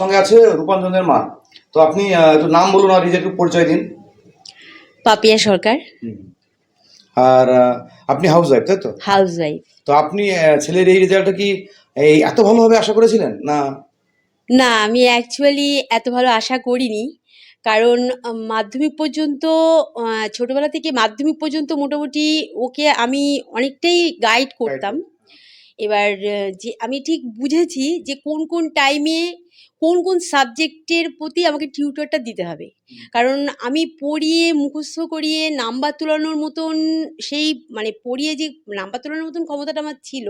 সঙ্গে আছে রূপাঞ্জনের মা। তো আপনি একটু নাম বলুন আর নিজের একটু পরিচয় দিন। পাপিয়া সরকার। আর আপনি হাউস ওয়াইফ তাই তো? হাউস ওয়াইফ তো আপনি ছেলের এই রেজাল্টটা কি এই এত ভালোভাবে আশা করেছিলেন না? না আমি অ্যাকচুয়ালি এত ভালো আশা করিনি। কারণ মাধ্যমিক পর্যন্ত ছোটবেলা থেকে মাধ্যমিক পর্যন্ত মোটামুটি ওকে আমি অনেকটাই গাইড করতাম। এবার যে আমি ঠিক বুঝেছি যে কোন কোন টাইমে কোন কোন সাবজেক্টের প্রতি আমাকে টিউটরটা দিতে হবে। কারণ আমি পড়িয়ে মুখস্থ করিয়ে নাম্বার তোলানোর মতন সেই মানে পড়িয়ে যে নাম্বার তোলানোর মতন ক্ষমতাটা আমার ছিল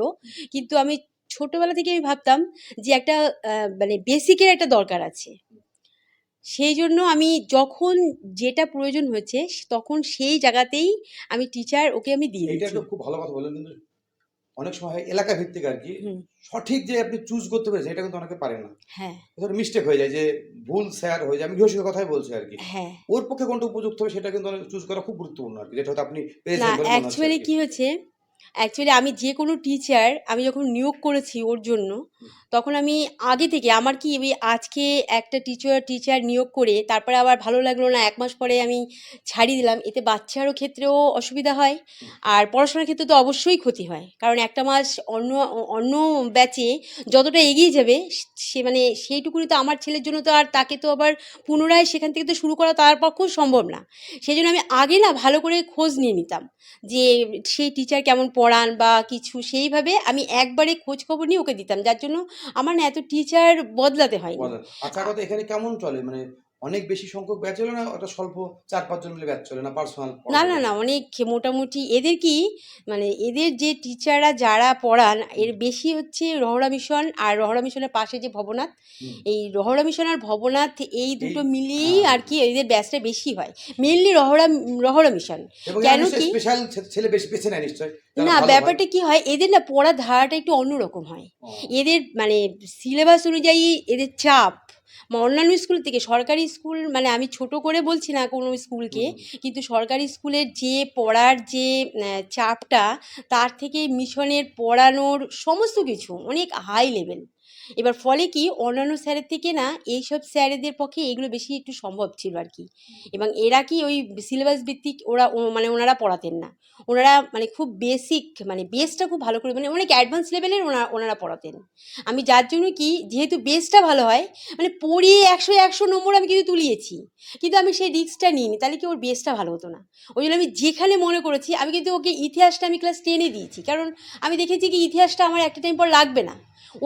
কিন্তু আমি ছোটবেলা থেকে আমি ভাবতাম যে একটা মানে বেসিকের একটা দরকার আছে। সেই জন্য আমি যখন যেটা প্রয়োজন হয়েছে তখন সেই জায়গাতেই আমি টিচার ওকে আমি দিয়ে খুব ভালো কথা বললেন কিন্তু অনেক সময় হয় এলাকা ভিত্তিক আর কি সঠিক যে আপনি চুজ করতে পেরেছেন এটা কিন্তু অনেকে পারে না। হ্যাঁ। মিস্টেক হয়ে যায় যে ভুল স্যার হয়ে যায়। আমি গৃহশিক্ষার কথাই বলছি আর কি হ্যাঁ। ওর পক্ষে কোনটা উপযুক্ত হবে সেটা কিন্তু চুজ করা খুব গুরুত্বপূর্ণ আর কি যেটা হয়তো আপনি পেয়েছেন না হচ্ছে অ্যাকচুয়ালি কি। কি হয়েছে অ্যাকচুয়ালি আমি যে কোনো টিচার আমি যখন নিয়োগ করেছি ওর জন্য, তখন আমি আগে থেকে, আমার কি ওই আজকে একটা টিচার টিচার নিয়োগ করে, তারপরে আবার ভালো লাগল না, এক মাস পরে আমি ছাড়িয়ে দিলাম, এতে বাচ্চারও ক্ষেত্রেও অসুবিধা হয়, আর পড়াশোনার ক্ষেত্রে তো অবশ্যই ক্ষতি হয়, কারণ একটা মাস অন্য অন্য ব্যাচে যতটা এগিয়ে যাবে, সে মানে সেইটুকুনি তো আমার ছেলের জন্য তো আর তাকে তো আবার পুনরায় সেখান থেকে তো শুরু করা তার পক্ষেও সম্ভব না। সেই জন্য আমি আগে না ভালো করে খোঁজ নিয়ে নিতাম, যে সেই টিচার কেমন পড়ান বা কিছু সেইভাবে আমি একবারে খোঁজ খবর নিয়ে ওকে দিতাম যার জন্য আমার না এত টিচার বদলাতে হয় আচ্ছা কথা এখানে কেমন চলে মানে অনেক বেশি সংখ্যক ব্যাচ চলে না ওটা স্বল্প চার পাঁচজন মিলে ব্যাচ চলে না পার্সোনাল না না না অনেক মোটামুটি এদের কি মানে এদের যে টিচাররা যারা পড়ান এর বেশি হচ্ছে রহরা মিশন আর রহরা মিশনের পাশে যে ভবনাথ এই রহরা মিশন আর ভবনাথ এই দুটো মিলিয়েই হ্যাঁ। আর কি এদের ব্যাচটা বেশি হয়। মেনলি রহরা রহরা মিশন কেন কি? স্পেশাল ছেলে বেশি বেছে নেয় নিশ্চয় না ব্যাপারটা কি হয় এদের না পড়ার ধারাটা একটু অন্যরকম হয়। এদের মানে সিলেবাস অনুযায়ী এদের চাপ। অন্যান্য স্কুল থেকে সরকারি স্কুল মানে আমি ছোট করে বলছি না কোনো স্কুলকে কিন্তু সরকারি স্কুলের যে পড়ার যে চাপটা তার থেকে মিশনের পড়ানোর সমস্ত কিছু অনেক হাই লেভেল এবার ফলে কি অন্যান্য স্যারের থেকে না এইসব স্যারেদের পক্ষে এগুলো বেশি একটু সম্ভব ছিল আর কি। এবং এরা কি ওই সিলেবাস ভিত্তিক ওরা মানে ওনারা পড়াতেন না। ওনারা মানে খুব বেসিক মানে বেসটা খুব ভালো করে মানে অনেক অ্যাডভান্স লেভেলের ওনারা ওনারা পড়াতেন। আমি যার জন্য কি যেহেতু বেসটা ভালো হয় মানে পড়িয়ে একশো একশো নম্বর আমি কিন্তু তুলিয়েছি। কিন্তু আমি সেই রিস্কটা নিইনি তাহলে কি ওর বেসটা ভালো হতো না? ওই জন্য আমি যেখানে মনে করেছি আমি কিন্তু ওকে ইতিহাসটা আমি ক্লাস টেনে দিয়েছি। কারণ আমি দেখেছি কি ইতিহাসটা আমার একটা টাইম পর লাগবে না।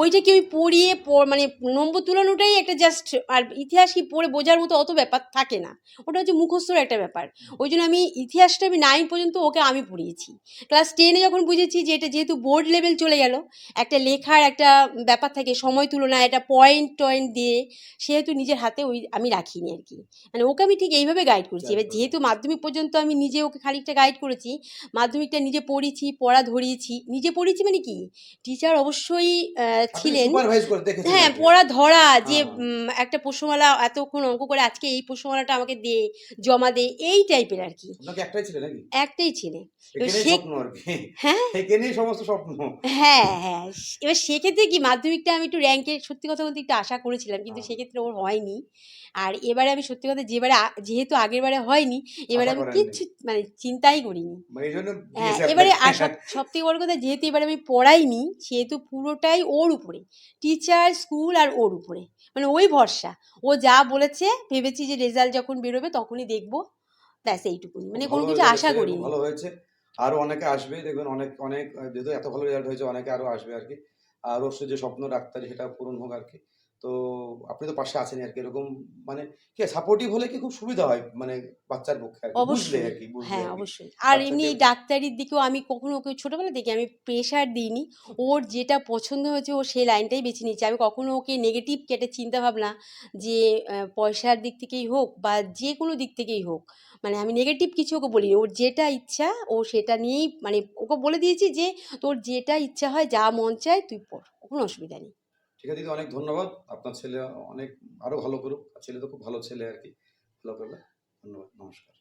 ওইটা কি আমি পড়িয়ে মানে নম্বর তুলানোটাই একটা জাস্ট আর ইতিহাস কি পড়ে বোঝার মতো অত ব্যাপার থাকে না। ওটা হচ্ছে মুখস্থর একটা ব্যাপার। ওই জন্য আমি ইতিহাসটা আমি নাইন পর্যন্ত ওকে আমি পড়িয়েছি। ক্লাস টেনে যখন বুঝেছি যে এটা যেহেতু বোর্ড লেভেল চলে গেল একটা লেখার একটা ব্যাপার থাকে সময় তুলনা একটা পয়েন্ট টয়েন্ট দিয়ে সেহেতু নিজের হাতে ওই আমি রাখিনি আর কি। মানে ওকে আমি ঠিক এইভাবে গাইড করেছি। এবার যেহেতু মাধ্যমিক পর্যন্ত আমি নিজে ওকে খানিকটা গাইড করেছি মাধ্যমিকটা নিজে পড়িয়েছি পড়া ধরিয়েছি। নিজে পড়িয়েছি মানে কি? টিচার অবশ্যই ছিলেন। হ্যাঁ পড়া ধরা যে হ্যাঁ। একটা প্রশ্নমালা এতক্ষণ অঙ্ক করে আজকে এই প্রশ্নমালাটা আমাকে দে জমা দে এই টাইপের আর কি। একটাই ছিল নাকি? একটাই ছেলে। হ্যাঁ? সমস্ত স্বপ্ন। হ্যাঁ হ্যাঁ। এবার সেক্ষেত্রে কি মাধ্যমিকটা আমি একটু র্যাঙ্কের সত্যি কথা বলতে একটু আশা করেছিলাম কিন্তু হ্যাঁ। সেক্ষেত্রে ওর হয়নি। আর এবারে আমি সত্যি কথা যেবারে যেহেতু আগের বারে হয়নি এবারে আমি কিচ্ছু মানে চিন্তাই করিনি। মানে হ্যাঁ এবারে। আসা সব থেকে বড় কথা যেহেতু এবারে আমি পড়াইনি সেহেতু পুরোটাই ওর উপরে। টিচার স্কুল আর ওর উপরে। মানে ওই ভরসা। ও যা বলেছে ভেবেছি যে রেজাল্ট যখন বেরোবে তখনই দেখব। ব্যাস এইটুকুনি। মানে কোনো কিছু আশা করি করিনি। ভালো হয়েছে। আরও অনেকে আসবে দেখবেন অনেক অনেক যেহেতু এত ভালো রেজাল্ট হয়েছে অনেকে আরও আসবে আর কি। আর ওর যে স্বপ্ন ডাক্তারি সেটা পূরণ হোক আর কি। তো আপনি তো পাশে আছেন আর কি এরকম মানে কি সাপোর্টিভ হলে কি খুব সুবিধা হয়? মানে বাচ্চার পক্ষে অবশ্যই আর কি হ্যাঁ অবশ্যই। আর এমনি ডাক্তারির দিকেও আমি কখনো ওকে ছোটবেলা থেকে আমি প্রেশার দিইনি ওর যেটা পছন্দ হয়েছে ও সেই লাইনটাই বেছে নিয়েছে। আমি কখনো ওকে নেগেটিভ কেটে চিন্তা ভাবনা যে পয়সার দিক থেকেই হোক বা যে কোনো দিক থেকেই হোক মানে আমি নেগেটিভ কিছু ওকে বলিনি। ওর যেটা ইচ্ছা ও সেটা নিয়েই মানে ওকে বলে দিয়েছি যে তোর যেটা ইচ্ছা হয় যা মন চায় তুই পড় কোনো অসুবিধা নেই। ঠিক আছে, দিদি, অনেক ধন্যবাদ। আপনার ছেলে অনেক আরও ভালো করুক। ছেলে তো খুব ভালো ছেলে আর কি। ভালো করবে। ধন্যবাদ, নমস্কার।